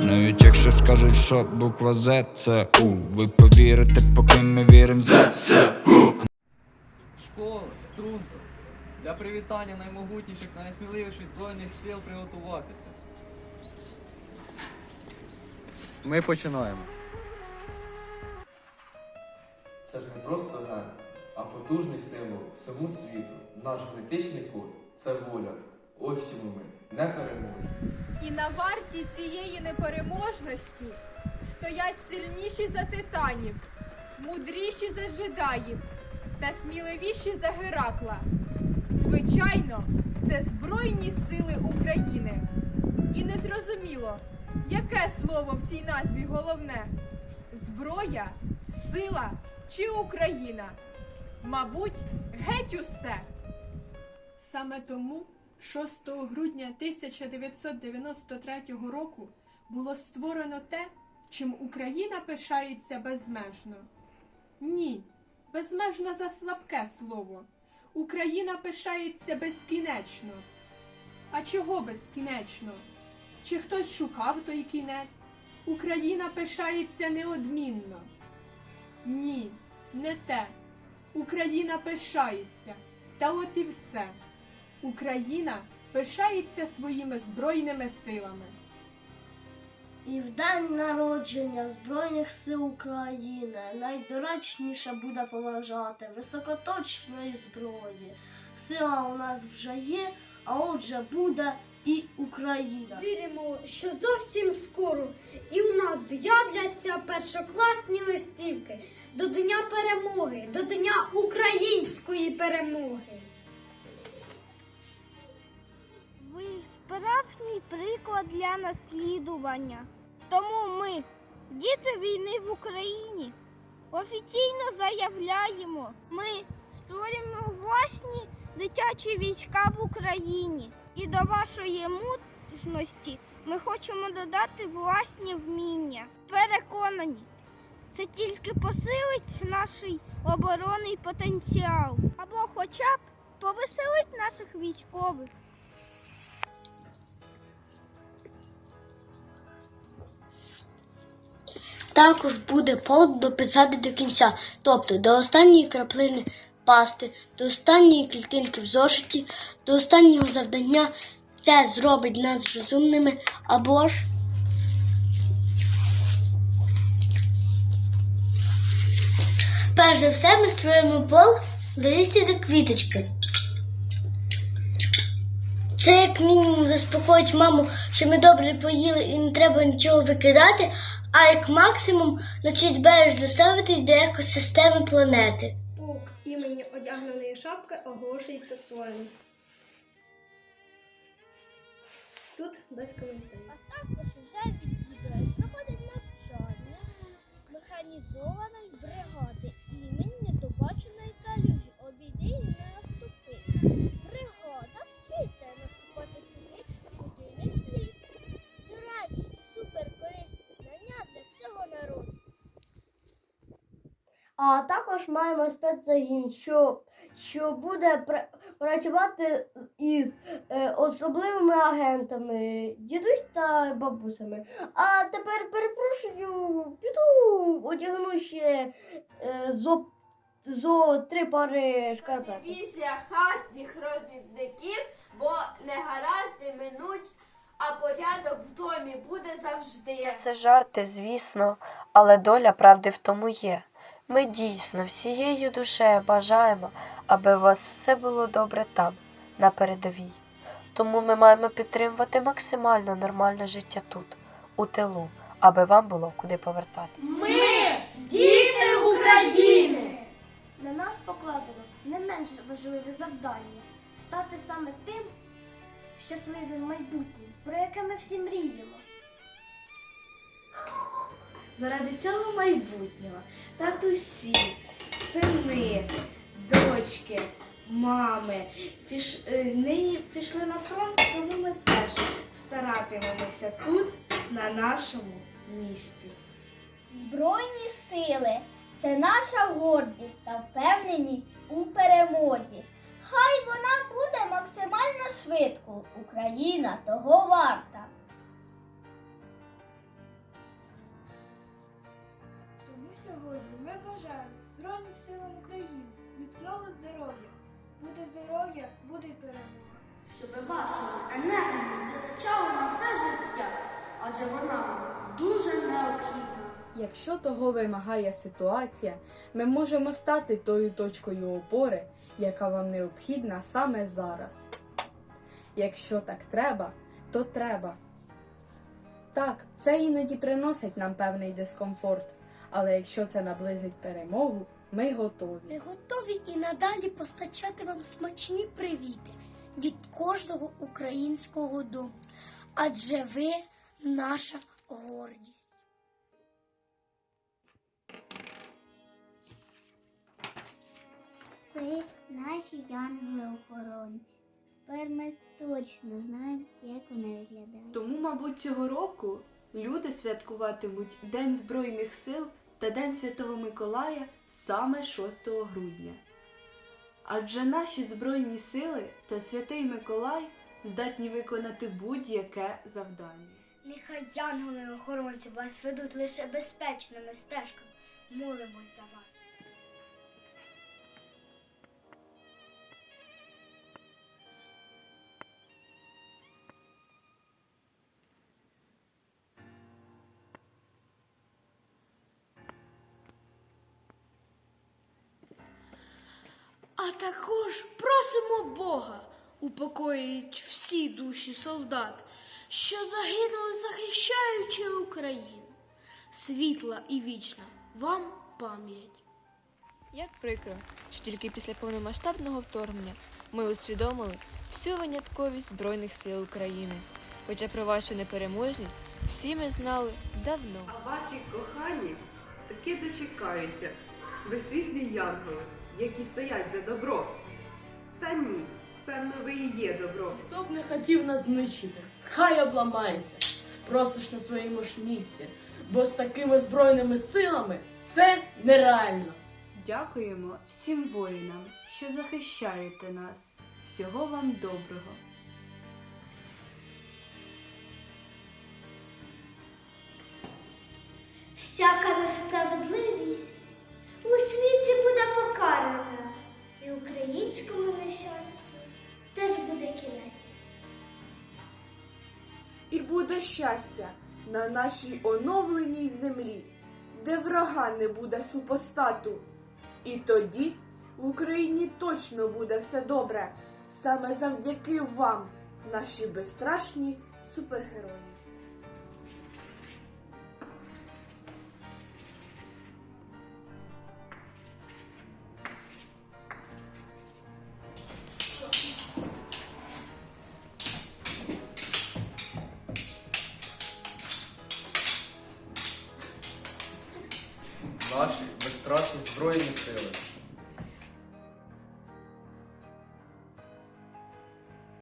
Навіть якщо скажуть, що буква Z це У, ви повірите, поки ми віримо в Z. Школа, струнко. Для привітання наймогутніших, найсміливіших збройних сил приготуватися. Ми починаємо. Це ж не просто гра, а потужний символ всьому світу. Наш генетичний код це воля. Ось чому ми не переможемо. І на варті цієї непереможності стоять сильніші за титанів, мудріші за джедаїв та сміливіші за Геракла. Звичайно, це Збройні сили України. І незрозуміло, яке слово в цій назві головне: зброя, сила чи Україна? Мабуть, геть усе. Саме тому 6 грудня 1993 року було створено те, чим Україна пишається безмежно. Ні, безмежно за слабке слово. Україна пишається безкінечно. А чого безкінечно? Чи хтось шукав той кінець? Україна пишається неодмінно. Ні, не те. Україна пишається. Та от і все. Україна пишається своїми збройними силами. І в день народження Збройних сил України найдоречніше буде поважати високоточної зброї. Сила у нас вже є, а отже буде і Україна. Віримо, що зовсім скоро і у нас з'являться першокласні листівки до Дня перемоги, до Дня української перемоги. Ви справжній приклад для наслідування. Тому ми, діти війни в Україні, офіційно заявляємо, ми створюємо власні дитячі війська в Україні. І до вашої мужності ми хочемо додати власні вміння. Переконані, це тільки посилить наш оборонний потенціал або хоча б повеселить наших військових. Також буде полк дописати до кінця, тобто до останньої краплини пасти, до останньої клітинки в зошиті, до останнього завдання. Це зробить нас розумними або ж. Перш за все ми створюємо полк вирісти до квіточки. Це як мінімум заспокоїть маму, що ми добре поїли і не треба нічого викидати, а як максимум навчить бережно ставитись до екосистеми планети. Полк імені одягненої шапки оголошується створеним. Тут без коментарів. А також вже відвідують проходить навчання механізованої бригади імені недобаченої калюжі. Обійди і не наступи. А також маємо спецзагін, що, що буде пра- працювати із е, особливими агентами, дідусь та бабусями. А тепер перепрошую, піду одягну ще е, зо, зо три пари шкарпеток. Візія хатніх робітників, бо негаразди минуть, а порядок в домі буде завжди. Це все жарти, звісно, але доля правди в тому є. Ми дійсно всією душею бажаємо, аби у вас все було добре там, на передовій. Тому ми маємо підтримувати максимально нормальне життя тут, у тилу, аби вам було куди повертатись. Діти України! На нас покладено не менш важливе завдання стати саме тим щасливим майбутнім, про яке ми всі мріємо. Заради цього майбутнього татусі, сини, дочки, мами піш, е, нині пішли на фронт, тому ми теж старатимемося тут, на нашому місці. Збройні сили це наша гордість та впевненість у перемозі. Хай вона буде максимально швидко. Україна того варта. Сьогодні ми бажаємо Збройним силам України міцного здоров'я. Буде здоров'я, буде й перемога. Щоб вашої енергії вистачало на все життя, адже вона дуже необхідна. Якщо того вимагає ситуація, ми можемо стати тою точкою опори, яка вам необхідна саме зараз. Якщо так треба, то треба. Так, це іноді приносить нам певний дискомфорт, але якщо це наблизить перемогу, ми готові. Ми готові і надалі постачати вам смачні привіти від кожного українського дому. Адже ви наша гордість. Ви наші янголи-охоронці. Тепер ми точно знаємо, як вони виглядають. Тому, мабуть, цього року люди святкуватимуть День Збройних сил та День Святого Миколая саме 6 грудня. Адже наші Збройні сили та Святий Миколай здатні виконати будь-яке завдання. Нехай янголи-охоронці вас ведуть лише безпечними стежками. Молимось за вас. А також просимо Бога упокоїть всі душі солдат, що загинули, захищаючи Україну. Світла і вічна вам пам'ять. Як прикро, що тільки після повномасштабного вторгнення ми усвідомили всю винятковість Збройних сил України. Хоча про вашу непереможність всі ми знали давно. А ваші кохані таки дочекаються, ви світлі янголи, які стоять за добро. Та ні, певно, ви і є добро. Хто б не хотів нас знищити, хай обламається, Просто ж на своєму ж місці, бо з такими збройними силами це нереально. Дякуємо всім воїнам, що захищаєте нас. Всього вам доброго. І буде щастя на нашій оновленій землі, де врага не буде супостату. І тоді в Україні точно буде все добре, саме завдяки вам, наші безстрашні супергерої. Збройні сили